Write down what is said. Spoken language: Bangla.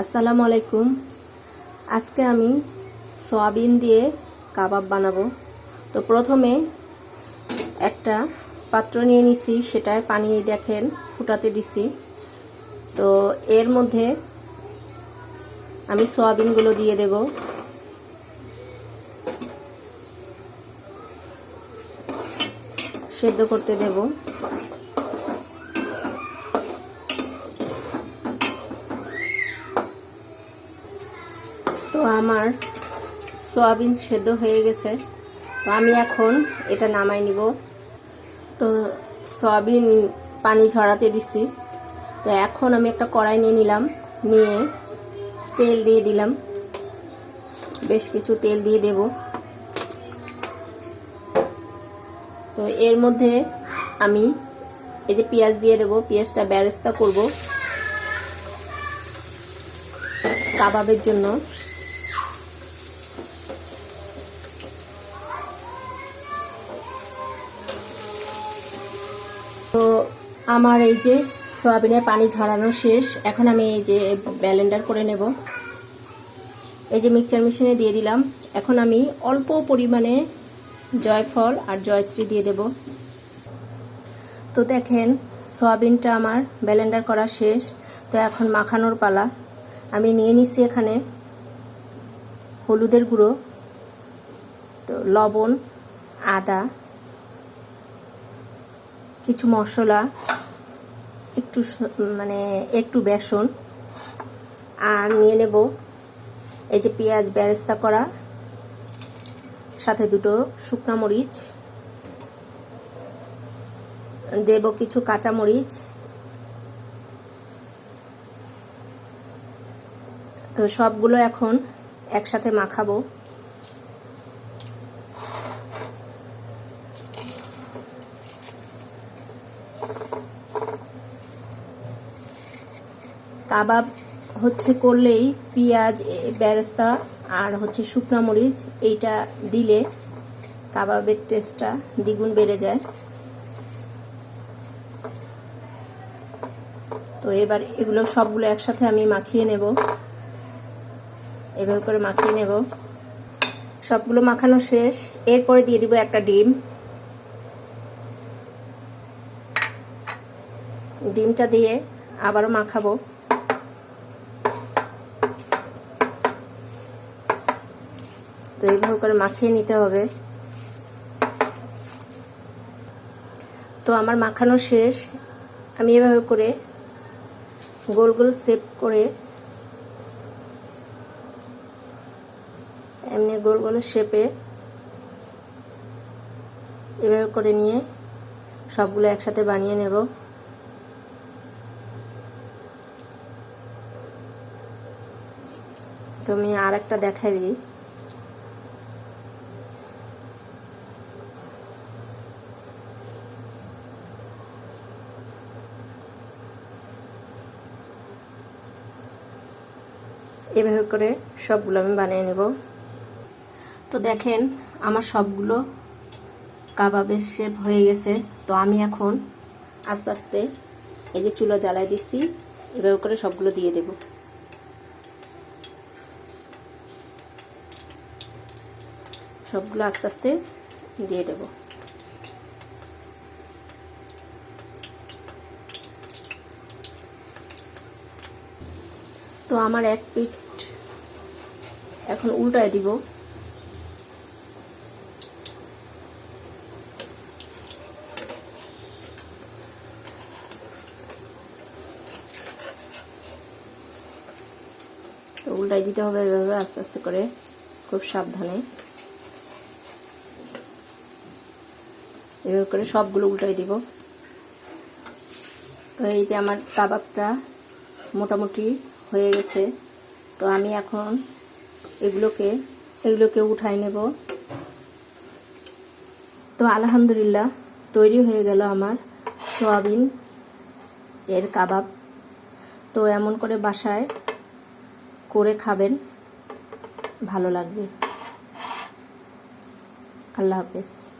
আসসালামু আলাইকুম। আজকে আমি সয়াবিন দিয়ে কাবাব বানাবো। তো প্রথমে একটা পাত্র নিয়ে নিছি, সেটায় পানি দেখেন, ফুটাতে দিছি। তো এর মধ্যে আমি সয়াবিনগুলো দিয়ে দেব। সেদ্ধ করতে দেব। আমার সয়াবিন সেদ্ধ হয়ে গেছে। তো আমি এখন এটা নামাই নিব। তো সয়াবিন পানি ঝরাতে দিছি। তো এখন আমি একটা কড়াই নিয়ে নিলাম। নিয়ে তেল দিয়ে দিলাম। বেশ কিছু তেল দিয়ে দেব। তো এর মধ্যে আমি এই যে পেঁয়াজ দিয়ে দেব। পেঁয়াজটা ব্যারেস্তা করব। কাবাবের জন্য। আমার এই যে সয়াবিনের পানি ঝরানো শেষ, এখন আমি এই যে ব্যালেন্ডার করে নেব। এই যে মিক্সচার মেশিনে দিয়ে দিলাম। এখন আমি অল্প পরিমাণে জয়ফল আর জয়ত্রী দিয়ে দেব। তো দেখেন, সয়াবিনটা আমার ব্যালেন্ডার করা শেষ। তো এখন মাখানোর পালা। আমি নিয়ে নিচ্ছি এখানে হলুদের গুঁড়ো, তো লবণ, আদা কিছু মশলা, একটু মানে একটু বেসন, আর নিয়ে নেব এই যে পেঁয়াজ বেরেস্তা করা, সাথে দুটো শুকনা মরিচ, দেব কিছু কাঁচা মরিচ, তো সবগুলো এখন একসাথে মাখাবো। কাবাব হচ্ছে করলেই পেঁয়াজ বেরেস্তা আর হচ্ছে শুকনো মরিচ, এইটা দিলে কাবাবের টেস্টটা দ্বিগুণ বেড়ে যায়। তো এবার এগুলো সবগুলো একসাথে আমি মাখিয়ে নেব। এভাবে করে মাখিয়ে নেব। সবগুলো মাখানো শেষ। এরপরে দিয়ে দিব একটা ডিম। ডিমটা দিয়ে আবারও মাখাবো। তো এইভাবে করে মাখিয়ে নিতে হবে। তো আমার মাখানো শেষ। আমি এভাবে করে গোল গোল সেপ করে এমনি গোল গোল শেপে এভাবে করে নিয়ে সবগুলো একসাথে বানিয়ে নেব। তো আমি আর একটা দেখাই দিই। এভাবে করে সবগুলো আমি বানিয়ে নেব। তো দেখেন, আমার সবগুলো কাবাবের শেপ হয়ে গেছে। তো আমি এখন আস্তে আস্তে এই যে চুলো জ্বালাই দিচ্ছি এভাবে করে সবগুলো দিয়ে দেব। সবগুলো আস্তে আস্তে দিয়ে দেব। তো আমার এক পিঠ এখন উল্টায় দিব। উল্টাই দিতে হবে এভাবে, আস্তে আস্তে করে, খুব সাবধানে। এভাবে করে সবগুলো উল্টাই দিব। তো এই যে আমার কাবাবটা মোটামুটি হয়ে গেছে। তো আমি এখন এগুলোকে এগুলোকে উঠাই নেব। তো আলহামদুলিল্লাহ, তৈরি হয়ে গেল আমার সোয়াবিন এর কাবাব। তো এমন করে বাসায় করে খাবেন, ভালো লাগবে। আল্লাহ হাফেজ।